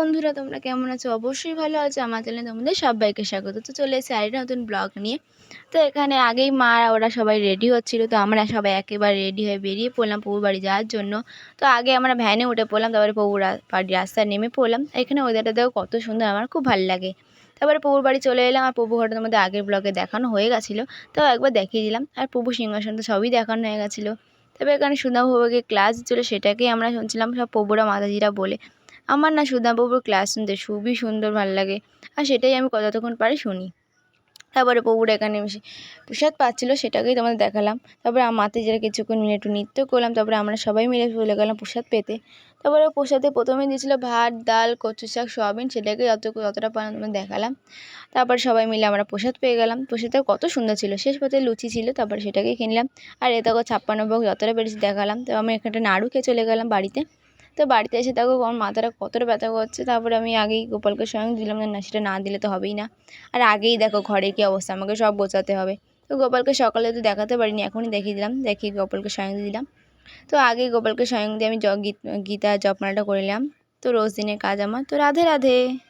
বন্ধুরা, তোমরা কেমন আছো? অবশ্যই ভালো আছো। আমার চ্যানেলে তোমাদের সবাইকে স্বাগত। তো চলে এসেছি আরেকটা নতুন ব্লগ নিয়ে। তো এখানে আগেই মা ওরা সবাই রেডি হচ্ছিল। তো আমরা সবাই একেবারে রেডি হয়ে বেরিয়ে পড়লাম পবুর বাড়ি যাওয়ার জন্য। তো আগে আমরা ভ্যানে উঠে পড়লাম, তারপরে পবুর বাড়ির রাস্তায় নেমে পড়লাম। এখানে ওয়েদারটা দেখো কত সুন্দর, আমার খুব ভালো লাগে। তারপরে পবুর বাড়ি চলে এলাম আর পবু ঘরটার মধ্যে আগের ব্লগে দেখানো হয়ে গেছিল। তাও একবার দেখিয়ে দিলাম। আর পবু সিংহাসন তো সবই দেখানো হয়ে গেছিল। তবে এখানে সুদামবাবুকে ক্লাস ছিল, সেটাকেই আমরা শুনছিলাম। সব পবুরা মাতাজিরা বলে। আমার না সুদামবাবুর ক্লাস শুনতে খুবই সুন্দর ভালো লাগে। আর সেটাই আমি যতক্ষণ পারি শুনি। তারপরে পবুরা এখানে এসে প্রসাদ পাচ্ছিলো, সেটাকেই তোমাদের দেখালাম। তারপরে আমার মাতাজিরা কিছুক্ষণ মিলে একটু নৃত্য করলাম, তারপরে আমরা সবাই মিলে চলে গেলাম প্রসাদ পেতে। তারপরে প্রসাদে প্রথমে দিয়েছিলো ভাত, ডাল, কচু শাক, সয়াবিন সেটাকে যত যতটা পারলাম তোমাদের দেখালাম। তারপর সবাই মিলে আমরা প্রসাদ পেয়ে গেলাম। প্রসাদটা কত সুন্দর ছিল, শেষ পথে লুচি ছিল, তারপরে সেটাকেই কিনলাম। আর এ দেখো ছাপ্পান্ন ভোগ যতটা পেরেছি দেখালাম। তো আমি এখানটা নাড়ু খেয়ে চলে গেলাম বাড়িতে। তো বাড়িতে এসে দেখো আমার মাথাটা কতটা ব্যথা করছে, তারপরে আমি আগেই গোপালকে স্বয়ং দিলাম না, সেটা না দিলে তো হবেই না। আর আগেই দেখো ঘরে কী অবস্থা, আমাকে সব বোঝাতে হবে। তো গোপালকে সকালে তো দেখাতে পারিনি, এখনই দেখিয়ে দিলাম, দেখিয়ে গোপালকে স্বয়ং দিলাম। তো আগে গোপালকে স্বয়ং দিয়ে আমি গীত- জপমালাটা করে তো রোজ দিনের কাজ আমার। তো রাধে রাধে।